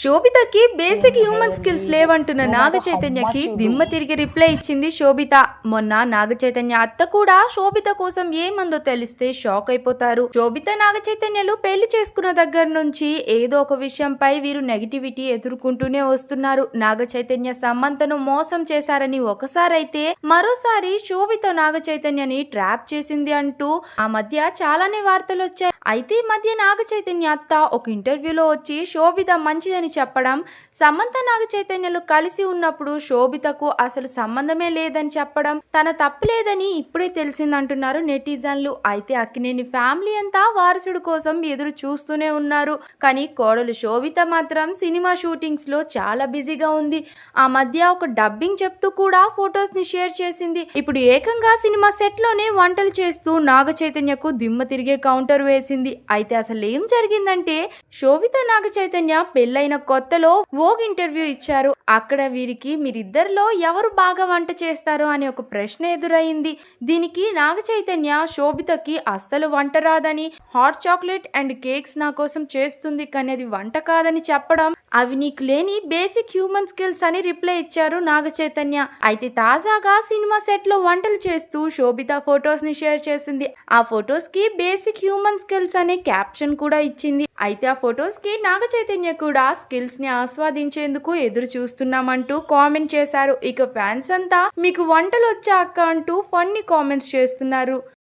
శోభితకి basic human skills లేవంటున్న నాగ చైతన్యకి దిమ్మ తిరిగి రిప్లై ఇచ్చింది శోభిత. మొన్న నాగ చైతన్య అత్త కూడా శోభిత కోసం ఏమందో తెలిస్తే షాక్ అయిపోతారు. శోభిత నాగ చైతన్యలు పెళ్ళి చేసుకున్న దగ్గర నుంచి ఏదో ఒక విషయంపై వీరు నెగిటివిటీ ఎదుర్కొంటూనే వస్తున్నారు. నాగ చైతన్య సమంతను మోసం చేశారని ఒకసారైతే మరోసారి శోభిత నాగ చైతన్యని ట్రాప్ చేసింది అంటూ ఆ మధ్య చాలానే వార్తలు వచ్చాయి అయితే ఈ మధ్య నాగ చైతన్య అత్త ఒక ఇంటర్వ్యూలో వచ్చి శోభిత మంచిదని చెప్పడం సమంత నాగ చైతన్యలు కలిసి ఉన్నప్పుడు శోభితకు అసలు సంబంధమే లేదని చెప్పడం తన తప్పు లేదని ఇప్పుడే తెలిసిందంటున్నారు నెటిజన్లు. అయితే అక్కినేని ఫ్యామిలీ అంతా వారసుడు కోసం ఎదురు చూస్తూనే ఉన్నారు. కానీ కోడలు శోభిత మాత్రం సినిమా షూటింగ్స్లో చాలా బిజీగా ఉంది. ఆ మధ్య ఒక డబ్బింగ్ చెప్తూ కూడా ఫొటోస్ని షేర్ చేసింది. ఇప్పుడు ఏకంగా సినిమా సెట్లోనే వంటలు చేస్తూ నాగ చైతన్యకు దిమ్మ తిరిగే కౌంటర్ వేసింది. అయితే అసలు ఏం జరిగిందంటే శోభిత నాగ చైతన్య పెళ్ళైన కొత్తలో ఓగ్ ఇంటర్వ్యూ ఇచ్చారు. అక్కడ వీరికి మీరిద్దరిలో ఎవరు బాగా వంట చేస్తారు అనే ఒక ప్రశ్న ఎదురైంది. దీనికి నాగ చైతన్య శోభితకి అస్సలు వంట రాదని హాట్ చాక్లెట్ అండ్ కేక్స్ నా కోసం చేస్తుంది కానీ అది వంట కాదని చెప్పడం అవి నీకు లేని బేసిక్ హ్యూమన్ స్కిల్స్ అని రిప్లై ఇచ్చారు నాగ చైతన్య అయితే తాజాగా సినిమా సెట్లో వంటలు చేస్తూ శోభిత ఫొటోస్ని షేర్ చేసింది. ఆ ఫొటోస్కి బేసిక్ హ్యూమన్ స్కిల్స్ అనే క్యాప్షన్ కూడా ఇచ్చింది. అయితే ఆ ఫొటోస్కి నాగ చైతన్య కూడా స్కిల్స్ని ఆస్వాదించేందుకు ఎదురు చూస్తున్నామంటూ కామెంట్ చేశారు. ఇక ఫ్యాన్స్ అంతా మీకు వంటలు వచ్చాక అంటూ ఫన్నీ కామెంట్స్ చేస్తున్నారు.